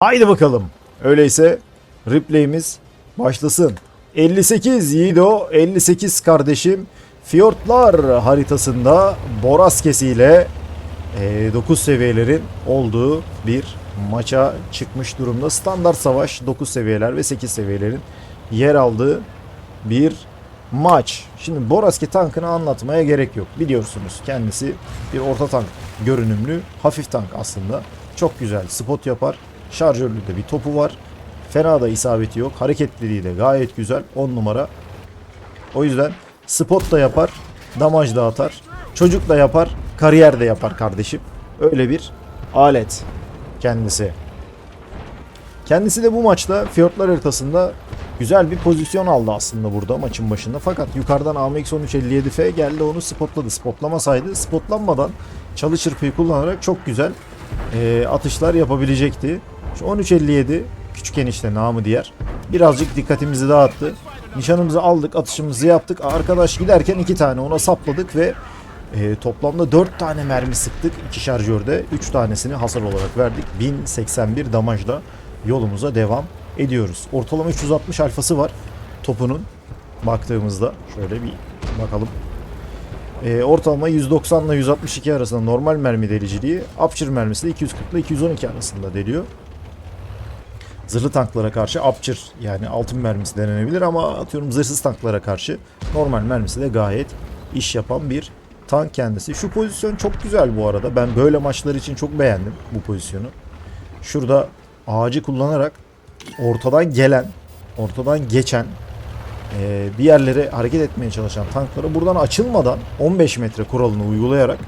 Haydi bakalım. Öyleyse replay'imiz başlasın. 58 Yiğido, 58 kardeşim. Fiyortlar haritasında Boraskesi ile 9 seviyelerin olduğu bir maça çıkmış durumda. Standart savaş 9 seviyeler ve 8 seviyelerin yer aldığı bir maç. Şimdi Boraski tankını anlatmaya gerek yok. Biliyorsunuz kendisi bir orta tank görünümlü hafif tank aslında. Çok güzel spot yapar. Şarjörlü de bir topu var. Fena da isabeti yok. Hareketliliği de gayet güzel. 10 numara. O yüzden spot da yapar. Damaj da atar. Çocuk da yapar. Kariyer de yapar kardeşim. Öyle bir alet kendisi. Kendisi de bu maçta Fiyortlar haritasında güzel bir pozisyon aldı aslında burada maçın başında. Fakat yukarıdan AMX 1357F geldi onu spotladı. Spotlamasaydı spotlanmadan çalı çırpıyı kullanarak çok güzel e, atışlar yapabilecekti. Şu 1357 küçük enişte namı diğer. Birazcık dikkatimizi dağıttı. Nişanımızı aldık, atışımızı yaptık. Arkadaş giderken iki tane ona sapladık ve e, toplamda 4 tane mermi sıktık. iki şarjörde 3 tanesini hasar olarak verdik. 1081 damajla yolumuza devam ediyoruz. Ortalama 360 alfası var topunun baktığımızda. Şöyle bir bakalım. E, ortalama 190 ile 162 arasında normal mermi deliciliği. Upcher mermisi de 240 ile 212 arasında deliyor. Zırhlı tanklara karşı Upcher yani altın mermisi denenebilir ama atıyorum zırhsız tanklara karşı normal mermisi de gayet iş yapan bir tank kendisi. Şu pozisyon çok güzel bu arada. Ben böyle maçlar için çok beğendim bu pozisyonu. Şurada ağacı kullanarak ortadan gelen, ortadan geçen e, bir yerlere hareket etmeye çalışan tanklara buradan açılmadan 15 metre kuralını uygulayarak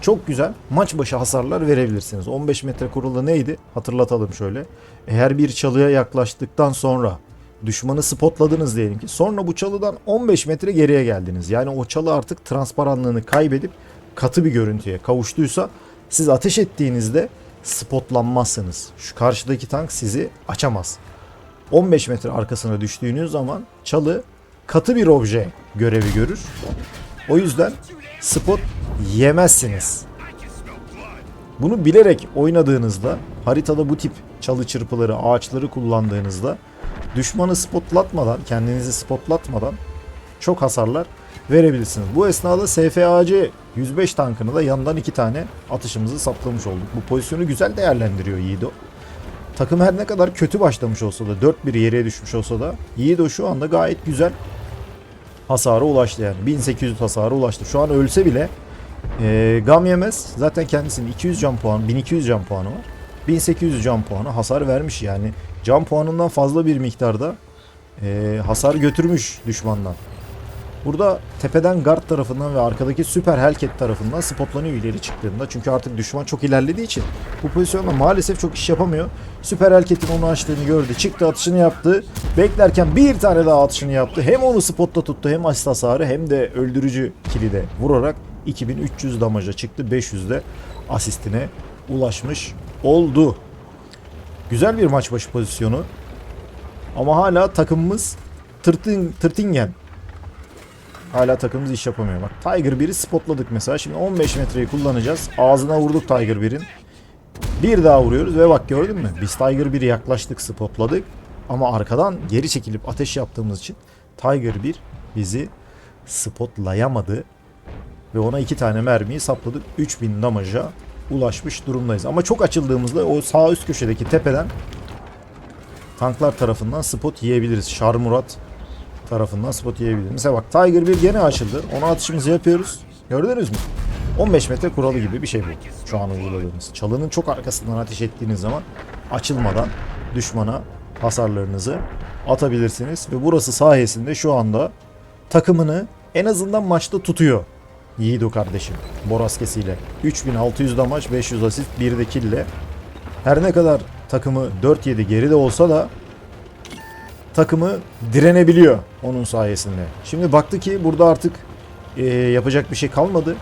çok güzel maç başı hasarlar verebilirsiniz. 15 metre kuralı neydi? Hatırlatalım şöyle. Eğer bir çalıya yaklaştıktan sonra düşmanı spotladınız diyelim ki. Sonra bu çalıdan 15 metre geriye geldiniz. Yani o çalı artık transparanlığını kaybedip katı bir görüntüye kavuştuysa siz ateş ettiğinizde spotlanmazsınız. Şu karşıdaki tank sizi açamaz. 15 metre arkasına düştüğünüz zaman çalı katı bir obje görevi görür. O yüzden spot yemezsiniz. Bunu bilerek oynadığınızda haritada bu tip çalı çırpıları, ağaçları kullandığınızda düşmanı spotlatmadan, kendinizi spotlatmadan çok hasarlar verebilirsiniz. Bu esnada SFAC 105 tankını da yandan iki tane atışımızı saplamış olduk. Bu pozisyonu güzel değerlendiriyor Yiğido. Takım her ne kadar kötü başlamış olsa da 4-1 yere düşmüş olsa da Yiğido şu anda gayet güzel hasara ulaştı yani. 1800 hasara ulaştı. Şu an ölse bile e, gam yemez. Zaten kendisinin 200 can puanı, 1200 can puanı var. 1800 can puanı hasar vermiş yani. Can puanından fazla bir miktarda e, hasar götürmüş düşmandan. Burada tepeden guard tarafından ve arkadaki süper Hellcat tarafından spotlanıyor ileri çıktığında. Çünkü artık düşman çok ilerlediği için bu pozisyonda maalesef çok iş yapamıyor. Süper Hellcat'in onu açtığını gördü. Çıktı atışını yaptı. Beklerken bir tane daha atışını yaptı. Hem onu spotta tuttu hem asist hasarı hem de öldürücü kilide vurarak 2300 damaja çıktı. 500 de asistine ulaşmış oldu. Güzel bir maç başı pozisyonu. Ama hala takımımız tırtın, tırtingen. Hala takımımız iş yapamıyor. Bak Tiger 1'i spotladık mesela. Şimdi 15 metreyi kullanacağız. Ağzına vurduk Tiger 1'in. Bir daha vuruyoruz ve bak gördün mü? Biz Tiger 1'i yaklaştık spotladık. Ama arkadan geri çekilip ateş yaptığımız için Tiger 1 bizi spotlayamadı. Ve ona iki tane mermiyi sapladık. 3000 damaja ulaşmış durumdayız. Ama çok açıldığımızda o sağ üst köşedeki tepeden tanklar tarafından spot yiyebiliriz. Şarmurat tarafından spot yiyebiliriz. Mesela bak Tiger 1 gene açıldı. Ona atışımızı yapıyoruz. Gördünüz mü? 15 metre kuralı gibi bir şey bu. Şu an uyguladığımız. Çalının çok arkasından ateş ettiğiniz zaman açılmadan düşmana hasarlarınızı atabilirsiniz. Ve burası sayesinde şu anda takımını en azından maçta tutuyor. Yiğido kardeşim. Boraskesiyle. 3600 damaj, 500 asist, 1 de kille. Her ne kadar takımı 4-7 geride olsa da takımı direnebiliyor onun sayesinde. Şimdi baktı ki burada artık e, yapacak bir şey kalmadı.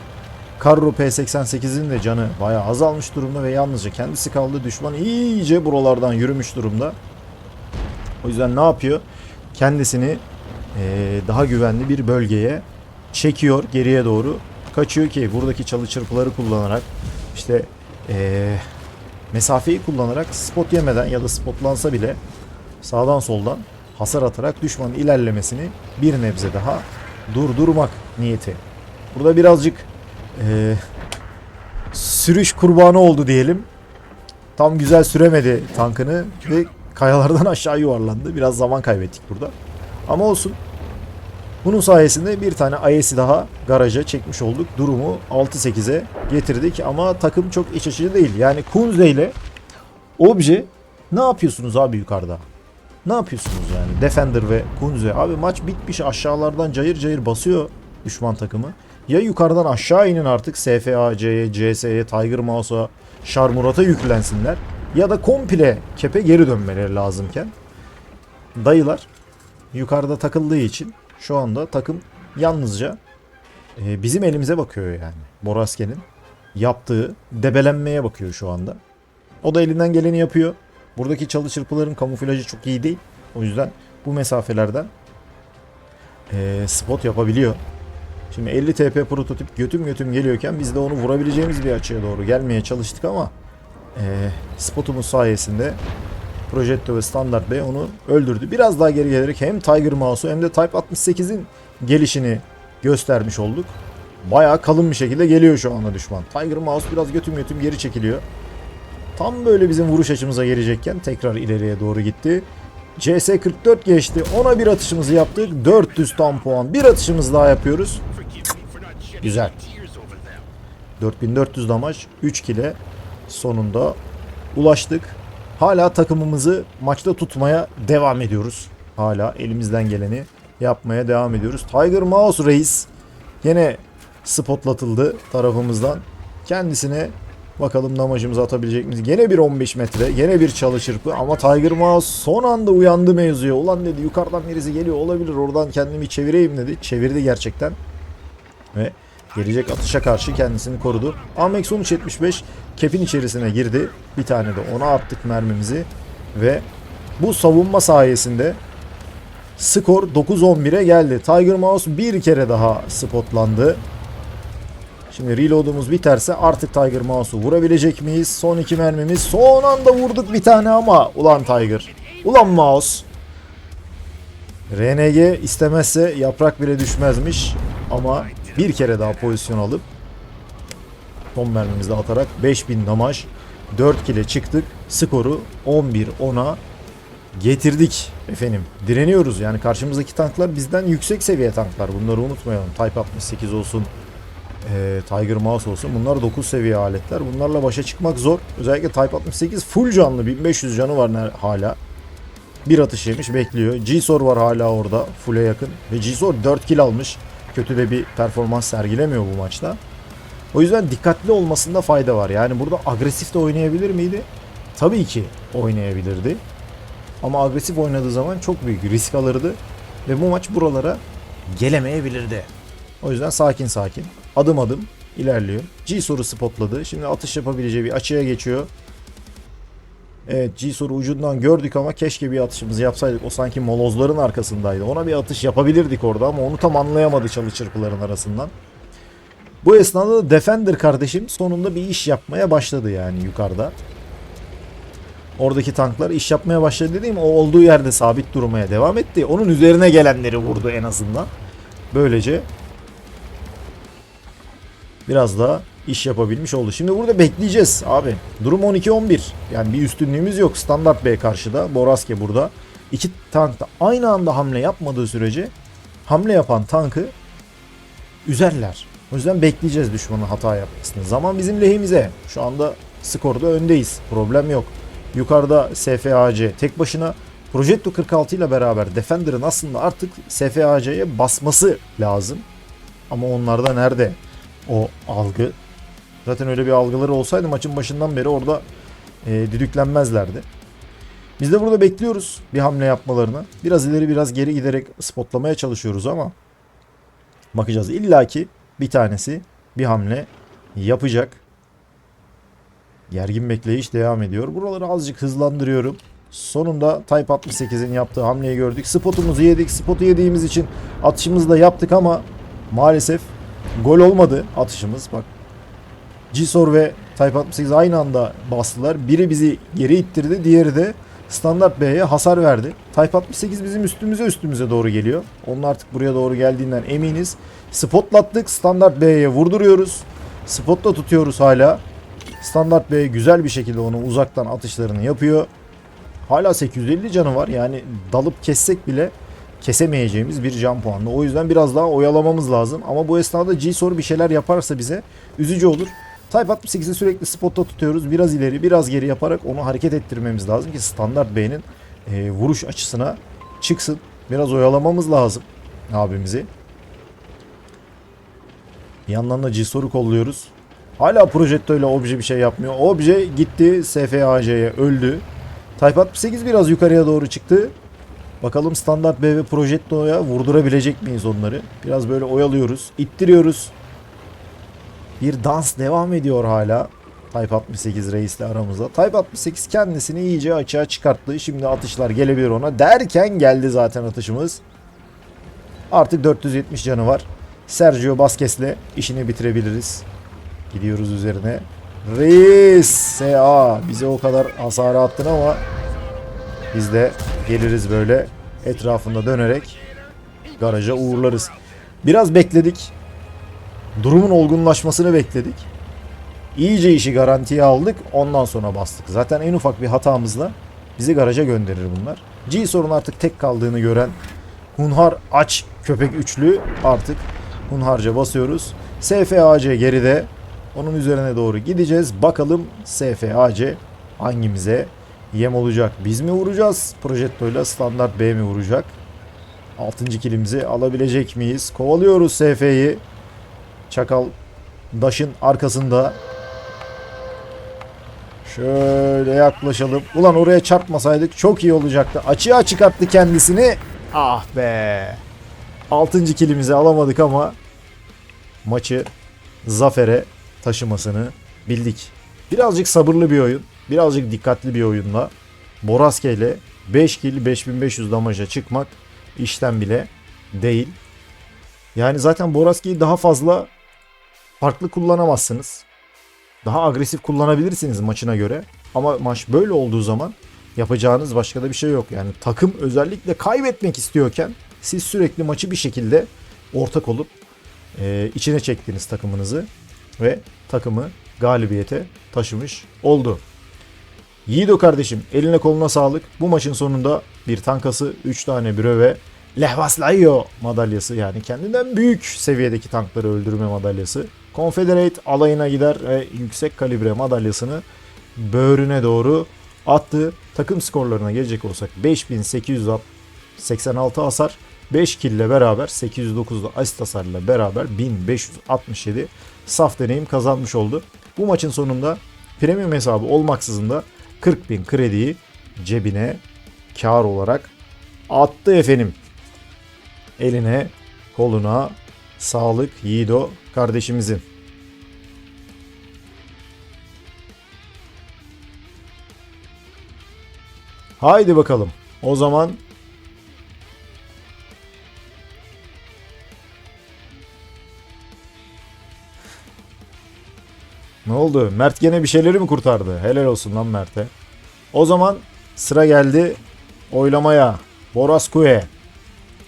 Carro P88'in de canı bayağı azalmış durumda ve yalnızca kendisi kaldı. Düşman iyice buralardan yürümüş durumda. O yüzden ne yapıyor? Kendisini e, daha güvenli bir bölgeye çekiyor geriye doğru. Kaçıyor ki buradaki çalı çırpıları kullanarak işte e, mesafeyi kullanarak spot yemeden ya da spotlansa bile sağdan soldan hasar atarak düşmanın ilerlemesini bir nebze daha durdurmak niyeti. Burada birazcık eee, sürüş kurbanı oldu diyelim. Tam güzel süremedi tankını ve kayalardan aşağı yuvarlandı. Biraz zaman kaybettik burada. Ama olsun. Bunun sayesinde bir tane IS'i daha garaja çekmiş olduk. Durumu 6-8'e getirdik ama takım çok iç açıcı değil. Yani Kunze ile Obje ne yapıyorsunuz abi yukarıda? Ne yapıyorsunuz yani? Defender ve Kunze. Abi maç bitmiş aşağılardan cayır cayır basıyor düşman takımı. Ya yukarıdan aşağı inin artık SFAC'ye, CS'ye, Tiger Mouse'a, Şarmurat'a yüklensinler. Ya da komple kepe geri dönmeleri lazımken. Dayılar yukarıda takıldığı için şu anda takım yalnızca e, bizim elimize bakıyor yani. Boraske'nin yaptığı debelenmeye bakıyor şu anda. O da elinden geleni yapıyor. Buradaki çalı çırpıların kamuflajı çok iyi değil. O yüzden bu mesafelerden e, spot yapabiliyor. Şimdi 50 TP prototip götüm götüm geliyorken biz de onu vurabileceğimiz bir açıya doğru gelmeye çalıştık ama e, spotumuz sayesinde Projetto ve Standart Bey onu öldürdü. Biraz daha geri gelerek hem Tiger Mouse'u hem de Type 68'in gelişini göstermiş olduk. Bayağı kalın bir şekilde geliyor şu anda düşman. Tiger Mouse biraz götüm götüm geri çekiliyor. Tam böyle bizim vuruş açımıza gelecekken tekrar ileriye doğru gitti. CS44 geçti. Ona bir atışımızı yaptık. 400 tam puan. Bir atışımız daha yapıyoruz. Güzel. 4400 damaj 3 kile sonunda ulaştık. Hala takımımızı maçta tutmaya devam ediyoruz. Hala elimizden geleni yapmaya devam ediyoruz. Tiger Mouse Reis yine spotlatıldı tarafımızdan. Kendisine bakalım damajımızı atabilecek miyiz? Gene bir 15 metre, gene bir çalı çırpı ama Tiger Mouse son anda uyandı mevzuya. Ulan dedi yukarıdan birisi geliyor olabilir oradan kendimi çevireyim dedi. Çevirdi gerçekten. Ve gelecek atışa karşı kendisini korudu. Amex 1375 kepin içerisine girdi. Bir tane de ona attık mermimizi. Ve bu savunma sayesinde skor 9-11'e geldi. Tiger Mouse bir kere daha spotlandı. Şimdi reload'umuz biterse artık Tiger Mouse'u vurabilecek miyiz? Son iki mermimiz. Son anda vurduk bir tane ama. Ulan Tiger. Ulan Mouse. RNG istemezse yaprak bile düşmezmiş. Ama bir kere daha pozisyon alıp son mermimizi de atarak 5000 damaj 4 kile çıktık. Skoru 11-10'a getirdik efendim. Direniyoruz yani karşımızdaki tanklar bizden yüksek seviye tanklar. Bunları unutmayalım. Type 68 olsun, e, Tiger Mouse olsun. Bunlar 9 seviye aletler. Bunlarla başa çıkmak zor. Özellikle Type 68 full canlı. 1500 canı var hala. Bir atış yemiş bekliyor. G-Sor var hala orada. Full'e yakın. Ve G-Sor 4 kill almış. Kötü de bir performans sergilemiyor bu maçta. O yüzden dikkatli olmasında fayda var. Yani burada agresif de oynayabilir miydi? Tabii ki oynayabilirdi. Ama agresif oynadığı zaman çok büyük risk alırdı. Ve bu maç buralara gelemeyebilirdi. O yüzden sakin sakin. Adım adım ilerliyor. G soru spotladı. Şimdi atış yapabileceği bir açıya geçiyor. Evet G soru ucundan gördük ama keşke bir atışımızı yapsaydık. O sanki molozların arkasındaydı. Ona bir atış yapabilirdik orada ama onu tam anlayamadı çalı çırpıların arasından. Bu esnada da Defender kardeşim sonunda bir iş yapmaya başladı yani yukarıda. Oradaki tanklar iş yapmaya başladı dediğim o olduğu yerde sabit durmaya devam etti. Onun üzerine gelenleri vurdu en azından. Böylece biraz daha iş yapabilmiş oldu. Şimdi burada bekleyeceğiz abi. Durum 12-11. Yani bir üstünlüğümüz yok. Standart B karşıda. Boraske burada. İki tank da aynı anda hamle yapmadığı sürece hamle yapan tankı üzerler. O yüzden bekleyeceğiz düşmanın hata yapmasını. Zaman bizim lehimize. Şu anda skorda öndeyiz. Problem yok. Yukarıda SFAC tek başına Progetto 46 ile beraber Defender'ın aslında artık SFAC'ye basması lazım. Ama onlarda nerede o algı? Zaten öyle bir algıları olsaydı maçın başından beri orada e, düdüklenmezlerdi. Biz de burada bekliyoruz bir hamle yapmalarını. Biraz ileri biraz geri giderek spotlamaya çalışıyoruz ama bakacağız. İlla ki bir tanesi bir hamle yapacak. Gergin bekleyiş devam ediyor. Buraları azıcık hızlandırıyorum. Sonunda Type 68'in yaptığı hamleyi gördük. Spotumuzu yedik. Spotu yediğimiz için atışımızı da yaptık ama maalesef gol olmadı atışımız. Bak Gisor ve Type 68 aynı anda bastılar. Biri bizi geri ittirdi. Diğeri de Standart B'ye hasar verdi. Type 68 bizim üstümüze üstümüze doğru geliyor. Onun artık buraya doğru geldiğinden eminiz. Spotlattık. Standart B'ye vurduruyoruz. Spotla tutuyoruz hala. Standart B güzel bir şekilde onu uzaktan atışlarını yapıyor. Hala 850 canı var. Yani dalıp kessek bile kesemeyeceğimiz bir can puanlı. O yüzden biraz daha oyalamamız lazım. Ama bu esnada G-Sor bir şeyler yaparsa bize üzücü olur. Type 68'i sürekli spotta tutuyoruz. Biraz ileri biraz geri yaparak onu hareket ettirmemiz lazım ki standart B'nin e, vuruş açısına çıksın. Biraz oyalamamız lazım abimizi. Bir yandan da G-Sor'u kolluyoruz. Hala Projetto ile obje bir şey yapmıyor. Obje gitti SFAC'ye öldü. Type 68 biraz yukarıya doğru çıktı. Bakalım standart B ve Projetto'ya vurdurabilecek miyiz onları? Biraz böyle oyalıyoruz. ittiriyoruz. Bir dans devam ediyor hala. Type 68 reisle aramızda. Type 68 kendisini iyice açığa çıkarttı. Şimdi atışlar gelebilir ona. Derken geldi zaten atışımız. Artık 470 canı var. Sergio Basquez'le işini bitirebiliriz. Gidiyoruz üzerine. Reis SA bize o kadar hasarı attın ama biz de geliriz böyle etrafında dönerek garaja uğurlarız. Biraz bekledik. Durumun olgunlaşmasını bekledik. İyice işi garantiye aldık. Ondan sonra bastık. Zaten en ufak bir hatamızla bizi garaja gönderir bunlar. G sorun artık tek kaldığını gören Hunhar aç köpek üçlü artık Hunharca basıyoruz. SFAC geride. Onun üzerine doğru gideceğiz. Bakalım SFAC hangimize yem olacak? Biz mi vuracağız? Projetto ile standart B mi vuracak? 6. kilimizi alabilecek miyiz? Kovalıyoruz SF'yi. Çakal Daş'ın arkasında. Şöyle yaklaşalım. Ulan oraya çarpmasaydık çok iyi olacaktı. Açığa çıkarttı kendisini. Ah be. 6. kilimizi alamadık ama maçı zafere taşımasını bildik. Birazcık sabırlı bir oyun. Birazcık dikkatli bir oyunla Boraske ile 5 kill 5500 damaja çıkmak işten bile değil. Yani zaten Boraske'yi daha fazla farklı kullanamazsınız. Daha agresif kullanabilirsiniz maçına göre. Ama maç böyle olduğu zaman yapacağınız başka da bir şey yok. Yani takım özellikle kaybetmek istiyorken siz sürekli maçı bir şekilde ortak olup e, içine çektiniz takımınızı ve takımı galibiyete taşımış oldu. Yiğido kardeşim eline koluna sağlık. Bu maçın sonunda bir tankası, 3 tane büro ve Lehvaslayo madalyası yani kendinden büyük seviyedeki tankları öldürme madalyası. Confederate alayına gider ve yüksek kalibre madalyasını böğrüne doğru attı. Takım skorlarına gelecek olsak 5886 hasar, 5 kill ile beraber 809'da asist hasarıyla beraber 1567 saf deneyim kazanmış oldu. Bu maçın sonunda premium hesabı olmaksızın da 40 bin krediyi cebine kar olarak attı efendim. Eline koluna sağlık Yiğido kardeşimizin. Haydi bakalım. O zaman oldu? Mert gene bir şeyleri mi kurtardı? Helal olsun lan Mert'e. O zaman sıra geldi oylamaya. Borasku'ye.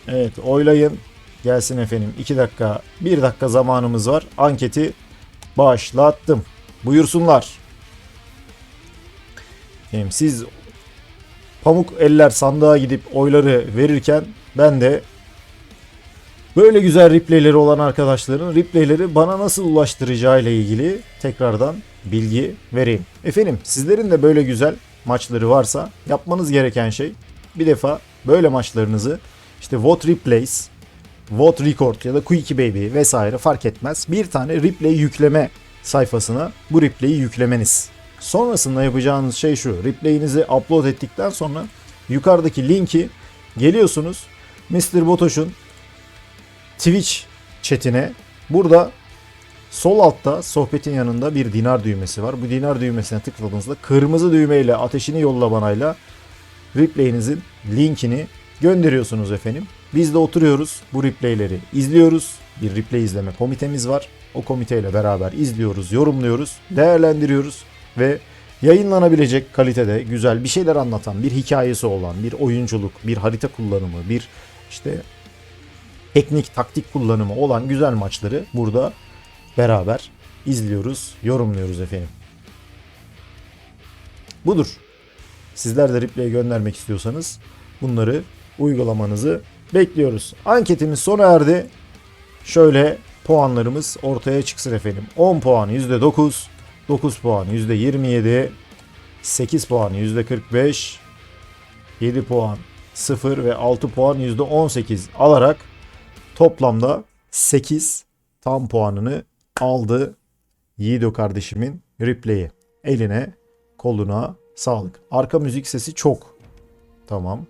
Evet oylayın. Gelsin efendim. 2 dakika, 1 dakika zamanımız var. Anketi başlattım. Buyursunlar. Efendim, siz pamuk eller sandığa gidip oyları verirken ben de Böyle güzel replayleri olan arkadaşların replayleri bana nasıl ulaştıracağı ile ilgili tekrardan bilgi vereyim. Efendim sizlerin de böyle güzel maçları varsa yapmanız gereken şey bir defa böyle maçlarınızı işte Vote Replays, Vote Record ya da Quickie Baby vesaire fark etmez. Bir tane replay yükleme sayfasına bu replay'i yüklemeniz. Sonrasında yapacağınız şey şu. Replay'inizi upload ettikten sonra yukarıdaki linki geliyorsunuz. Mr. Botoş'un Twitch chatine burada sol altta sohbetin yanında bir dinar düğmesi var. Bu dinar düğmesine tıkladığınızda kırmızı düğmeyle ateşini yolla banayla replay'inizin linkini gönderiyorsunuz efendim. Biz de oturuyoruz bu replay'leri izliyoruz. bir replay izleme komitemiz var. O komiteyle beraber izliyoruz, yorumluyoruz, değerlendiriyoruz ve yayınlanabilecek kalitede güzel bir şeyler anlatan, bir hikayesi olan, bir oyunculuk, bir harita kullanımı, bir işte teknik, taktik kullanımı olan güzel maçları burada beraber izliyoruz, yorumluyoruz efendim. Budur. Sizler de replay göndermek istiyorsanız bunları uygulamanızı bekliyoruz. Anketimiz sona erdi. Şöyle puanlarımız ortaya çıksın efendim. 10 puan %9, 9 puan %27, 8 puan %45, 7 puan 0 ve 6 puan %18 alarak toplamda 8 tam puanını aldı Yiğido kardeşimin replay'i. Eline koluna sağlık. Arka müzik sesi çok. Tamam.